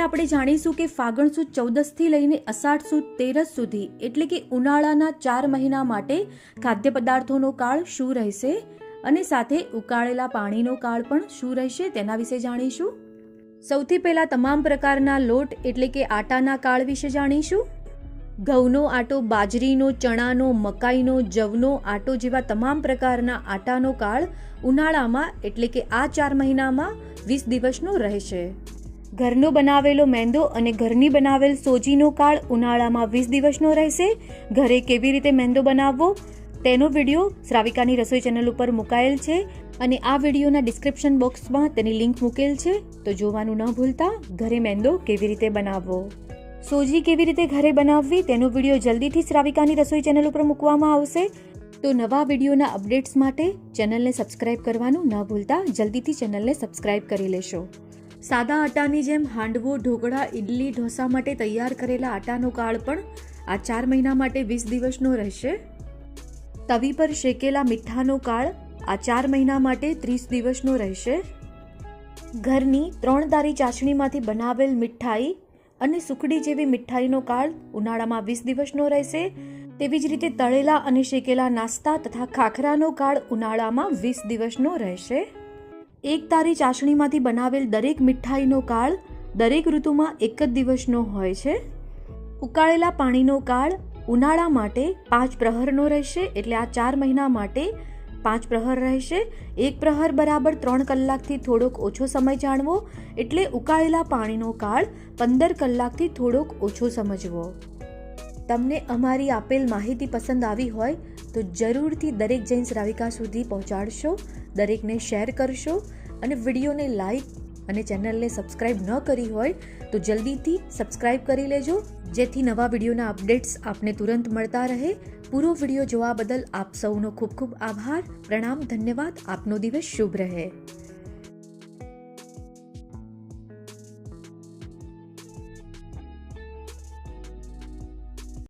આપણે જાણીશું કે ફાગણ સુદ ચૌદસથી લઈને અષાઢ સુદ તેરસ સુધી એટલે કે ઉનાળાના ચાર મહિના માટે ખાદ્ય પદાર્થોનો કાળ શું રહેશે? અને સાથે ઉકાળેલા પાણીનો કાળ પણ શું રહેશે તેના વિશે જાણીશું. સૌથી પહેલાં તમામ પ્રકારના લોટ એટલે કે આટાના કાળ વિશે જાણીશું. ઘઉંનો આટો, બાજરીનો, ચણાનો, મકાઈનો, જવનો આટો જેવા તમામ પ્રકારના આટાનો કાળ ઉનાળામાં એટલે કે આ ચાર મહિનામાં વીસ દિવસનો રહેશે. ઘરનો બનાવેલો મેંદો અને ઘરની બનાવેલ સોજીનો કાળ ઉનાળામાં વીસ દિવસનો રહેશે. ઘરે કેવી રીતે મેંદો બનાવવો? તેનો વીડિયો શ્રાવિકાની રસોઈ ચેનલ ઉપર મુકાયેલ છે અને આ વિડીયોના ડિસ્ક્રિપ્શન બોક્સમાં તેની લિંક મૂકેલ છે. તો જોવાનું ન ભૂલતા, ઘરે મેંદો કેવી રીતે બનાવવો? સોજી કેવી રીતે ઘરે બનાવવી? તેનો વીડિયો જલ્દીથી શ્રાવિકાની રસોઈ ચેનલ ઉપર મૂકવામાં આવશે. તો નવા વિડીયોના અપડેટ્સ માટે ચેનલને સબસ્ક્રાઇબ કરવાનું ન ભૂલતા, જલ્દીથી ચેનલને સબસ્ક્રાઇબ કરી લેશો. સાદા આટાની જેમ હાંડવો, ઢોકળા ઇડલી ઢોસા માટે તૈયાર કરેલા આટાનો કાળ પણ આ ચાર મહિના માટે વીસ દિવસનો રહેશે. તવી પર શેકેલા મીઠાનો કાળ આ ચાર મહિના માટે ત્રીસ દિવસનો રહેશે. ઘરની ત્રણ તારી ચાસણીમાંથી બનાવેલ મીઠાઈ અને સુખડી જેવી મીઠાઈનો કાળ ઉનાળામાં વીસ દિવસનો રહેશે. તેવી જ રીતે તળેલા અને શેકેલા નાસ્તા તથા ખાખરાનો કાળ ઉનાળામાં વીસ દિવસનો રહેશે. એક તારી ચાસણીમાંથી બનાવેલ દરેક મીઠાઈનો કાળ દરેક ઋતુમાં એક જ દિવસનો હોય છે? ઉકાળેલા પાણીનો કાળ ઉનાળા માટે પાંચ પ્રહરનો રહેશે એટલે આ ચાર મહિના માટે પાંચ પ્રહર રહેશે. એક પ્રહર બરાબર ત્રણ કલાકથી થોડોક ઓછો સમય જાણવો એટલે ઉકાળેલા પાણીનો કાળ પંદર કલાકથી થોડોક ઓછો સમજવો. તમને અમારી આપેલ માહિતી પસંદ આવી હોય તો જરૂરથી દરેક જૈન શ્રાવિકા સુધી પહોંચાડશો, દરેકને શેર કરશો અને વિડીયોને લાઈક અને ચેનલને સબસ્ક્રાઇબ ન કરી હોય તો જલ્દીથી સબસ્ક્રાઇબ કરી લેજો. જેથી નવા વિડીયોના અપડેટ્સ આપને તુરંત મળતા રહે. પૂરો વીડિયો જોવા બદલ આપ સૌનો ખૂબ ખૂબ આભાર. પ્રણામ, ધન્યવાદ. આપનો દિવસ શુભ રહે.